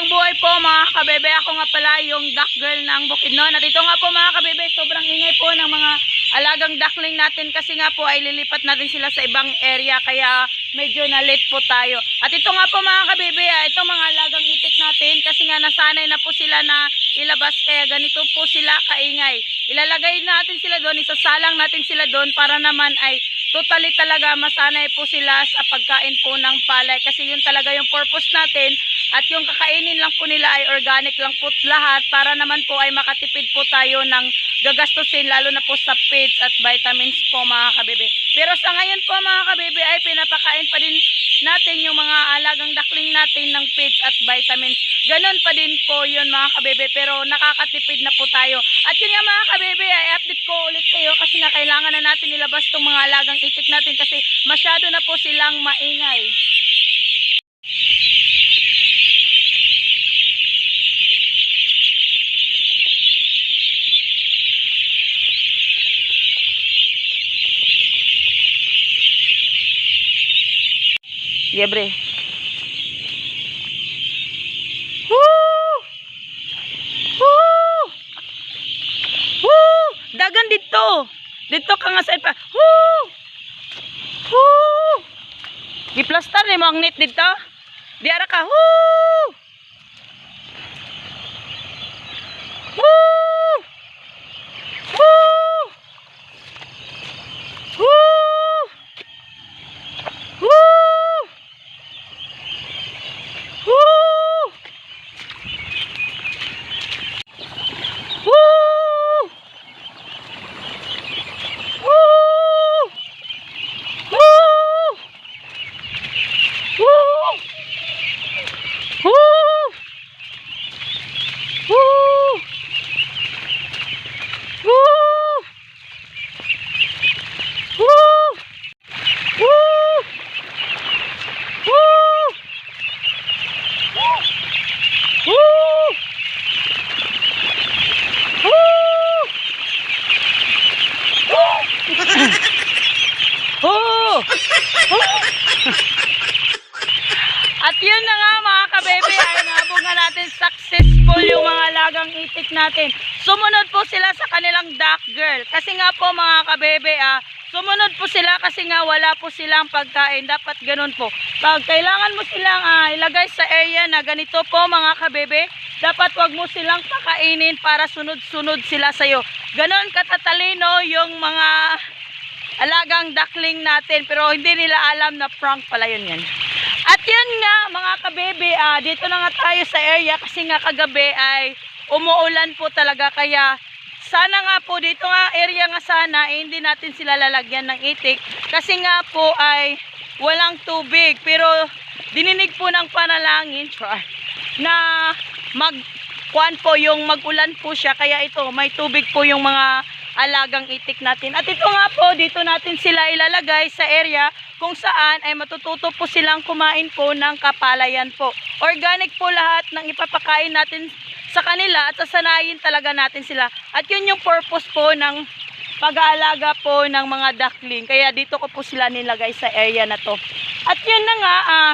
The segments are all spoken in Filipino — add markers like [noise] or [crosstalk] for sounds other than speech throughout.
Magandang buhay po mga kabebe. Ako nga pala yung duck girl ng Bukidnon. At ito nga po mga kabebe, sobrang ingay po ng mga alagang duckling natin kasi nga po ay lilipat natin sila sa ibang area kaya medyo na late po tayo. At ito nga po mga kabebe, ah, itong mga alagang itik natin kasi nga nasanay na po sila na ilabas kaya ganito po sila kaingay. Ilalagay natin sila doon, isasalang natin sila doon para naman ay totally talaga masanay po sila sa pagkain po ng palay kasi yun talaga yung purpose natin at yung kakainin lang po nila ay organic lang po lahat para naman po ay makatipid po tayo ng gagastusin lalo na po sa feeds at vitamins po mga kabebe. Pero sa ngayon po mga kabebe ay pinapakain pa din natin yung mga alagang dakling natin ng feeds at vitamins. Ganon pa din po yun mga kabebe pero nakakatipid na po tayo. At yun nga mga kabebe ay update ko ulit kayo kasi nga kailangan na natin ilabas tong mga alagang itik natin kasi masyado na po silang maingay. Yebre. Woo! Woo! Woo! Dagan dito. Dito ka nga sa pa. Woo! Woo! Giplastar ni mo ang net dito. Di ara ka. Woo! Woo! [laughs] At yun na nga mga kabebe, ay nabunga natin successful yung mga lagang itik natin. Sumunod po sila sa kanilang duck girl. Kasi nga po mga kabebe, ah, sumunod po sila kasi nga wala po silang pagkain. Dapat ganun po. Pag kailangan mo silang ah, ilagay sa area na ganito po mga kabebe, dapat wag mo silang pakainin para sunod-sunod sila sa'yo. Ganon katatalino yung mga alagang duckling natin pero hindi nila alam na prank pala yun yan. At yun nga mga kabebe, ah, dito na nga tayo sa area kasi nga kagabi ay umuulan po talaga. Kaya sana nga po dito nga area nga sana eh, hindi natin sila lalagyan ng itik. Kasi nga po ay walang tubig pero dininig po ng panalangin [laughs] try, na mag kuan po yung magulan po siya. Kaya ito may tubig po yung mga alagang itik natin. At ito nga po, dito natin sila ilalagay sa area kung saan ay matututo po silang kumain po ng kapalayan po. Organic po lahat ng ipapakain natin sa kanila at sasanayin talaga natin sila. At yun yung purpose po ng pag-aalaga po ng mga duckling. Kaya dito ko po sila nilagay sa area na to. At yun na nga, ah,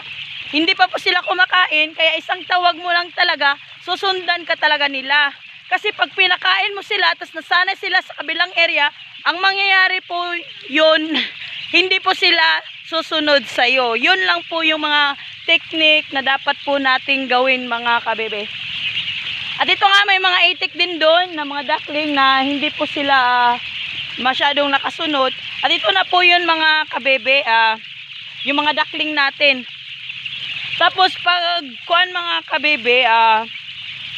hindi pa po sila kumakain, kaya isang tawag mo lang talaga, susundan ka talaga nila. Kasi pag pinakain mo sila, tapos nasanay sila sa kabilang area, ang mangyayari po yun, [laughs] hindi po sila susunod sa iyo. Yun lang po yung mga technique na dapat po nating gawin mga kabebe. At ito nga may mga itik din doon na mga duckling na hindi po sila ah, masyadong nakasunod. At ito na po yun mga kabebe, ah, yung mga duckling natin. Tapos pag kuan mga kabebe, ah,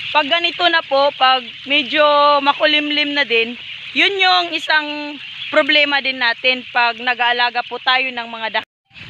pag ganito na po, pag medyo makulimlim na din, yun yung isang problema din natin pag nag-aalaga po tayo ng mga dak.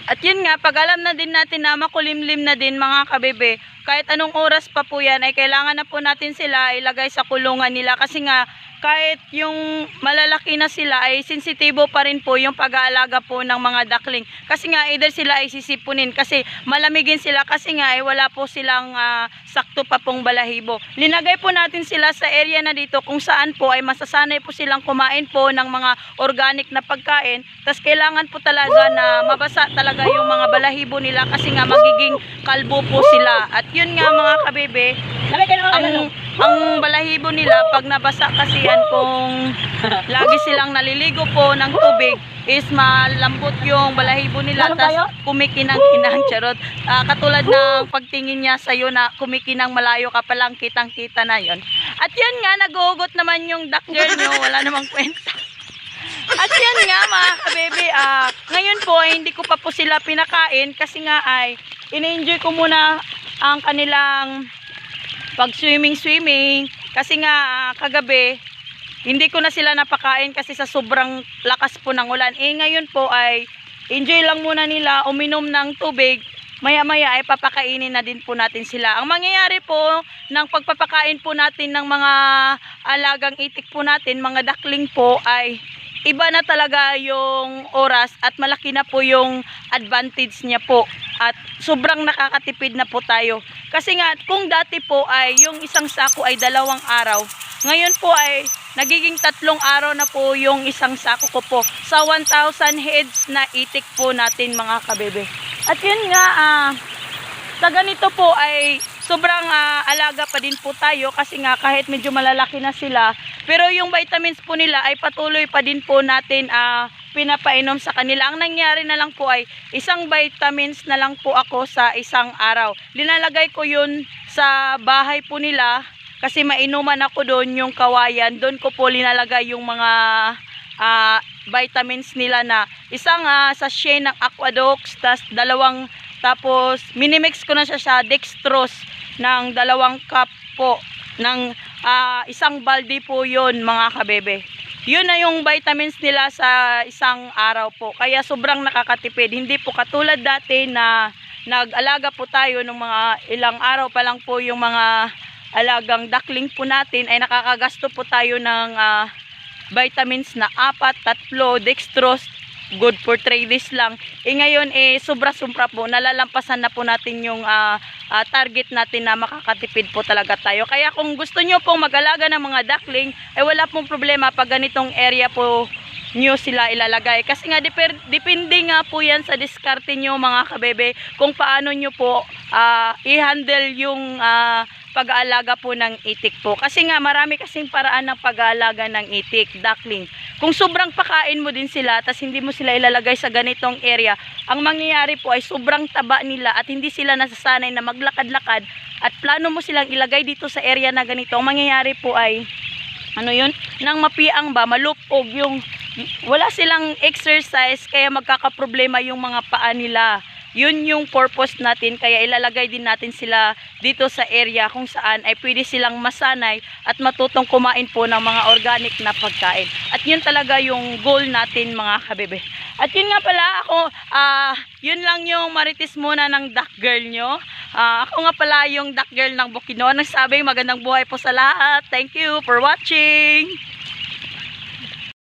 At yun nga, pag alam na din natin na makulimlim na din mga kabebe, kahit anong oras pa po yan, ay kailangan na po natin sila ilagay sa kulungan nila kasi nga kahit yung malalaki na sila ay sensitibo pa rin po yung pag-aalaga po ng mga duckling. Kasi nga either sila ay sisipunin kasi malamigin sila kasi nga ay wala po silang ah, sakto pa pong balahibo. Linagay po natin sila sa area na dito kung saan po ay masasanay po silang kumain po ng mga organic na pagkain. Tapos kailangan po talaga na mabasa talaga yung mga balahibo nila kasi nga magiging kalbo po sila. At yun nga mga kabebe, ang, ang balahibo nila pag nabasa kasi yan kung [laughs] lagi silang naliligo po ng tubig is malambot yung balahibo nila tas kumikinang-kinang charot. Ah, katulad ng pagtingin niya sa'yo na kumikinang malayo ka palang kitang-kita na yon. At yan nga, naguhugot naman yung duck girl nyo. Wala namang [laughs] kwenta. At yan nga mga kabebe, ah, ngayon po ay hindi ko pa po sila pinakain kasi nga ay ini-enjoy ko muna ang kanilang pag swimming swimming kasi nga ah, kagabi hindi ko na sila napakain kasi sa sobrang lakas po ng ulan. Eh ngayon po ay enjoy lang muna nila uminom ng tubig. Maya-maya ay papakainin na din po natin sila. Ang mangyayari po ng pagpapakain po natin ng mga alagang itik po natin, mga duckling po ay iba na talaga yung oras at malaki na po yung advantage niya po at sobrang nakakatipid na po tayo. Kasi nga kung dati po ay yung isang sako ay dalawang araw, ngayon po ay nagiging tatlong araw na po yung isang sako ko po sa 1,000 heads na itik po natin mga kabebe. At yun nga, ah, sa ganito po ay sobrang ah, alaga pa din po tayo kasi nga kahit medyo malalaki na sila, pero yung vitamins po nila ay patuloy pa din po natin ah, pinapainom sa kanila. Ang nangyari na lang po ay isang vitamins na lang po ako sa isang araw. Linalagay ko yun sa bahay po nila kasi mainuman ako doon yung kawayan. Doon ko po linalagay yung mga ah, vitamins nila na isang uh, sachet ng Aquadox, tas dalawang tapos minimix ko na siya sa dextrose ng dalawang cup po ng ah, isang balde po yon mga kabebe. Yun na yung vitamins nila sa isang araw po. Kaya sobrang nakakatipid. Hindi po katulad dati na nag-alaga po tayo ng mga ilang araw pa lang po yung mga alagang duckling po natin ay nakakagasto po tayo ng ah, vitamins na apat, tatlo, dextrose, good for 3 days lang. Eh ngayon eh sobra-sobra po, nalalampasan na po natin yung ah, ah, target natin na makakatipid po talaga tayo. Kaya kung gusto nyo pong mag-alaga ng mga duckling, ay wala pong problema pag ganitong area po nyo sila ilalagay. Kasi nga depende nga po yan sa diskarte nyo mga kabebe kung paano nyo po ah, i-handle yung ah, pag-aalaga po ng itik po. Kasi nga marami kasing paraan ng pag-aalaga ng itik, duckling. Kung sobrang pakain mo din sila tas hindi mo sila ilalagay sa ganitong area, ang mangyayari po ay sobrang taba nila at hindi sila nasasanay na maglakad-lakad at plano mo silang ilagay dito sa area na ganito. Ang mangyayari po ay ano yun, nang mapiang ba, malupog yung, wala silang exercise, kaya magkakaproblema yung mga paa nila. Yun yung purpose natin, kaya ilalagay din natin sila dito sa area kung saan ay pwede silang masanay at matutong kumain po ng mga organic na pagkain. At yun talaga yung goal natin mga kabebe. At yun nga pala ako, ah, yun lang yung maritis muna ng duck girl nyo. Ah, ako nga pala yung duck girl ng Bukidnon. Nagsabi magandang buhay po sa lahat. Thank you for watching.